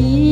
see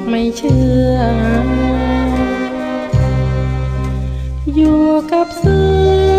อกไม่เชื่อ อยู่กับซื้อ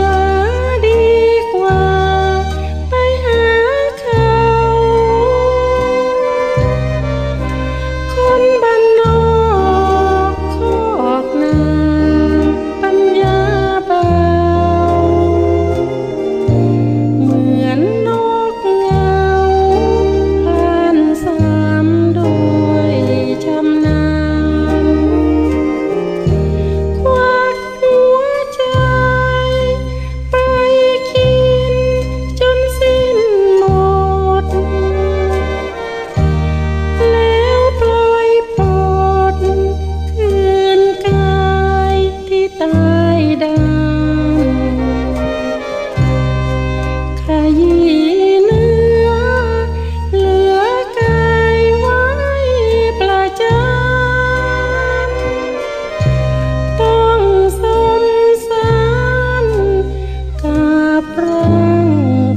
กับร่าง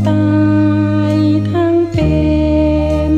กายทั้งเป็น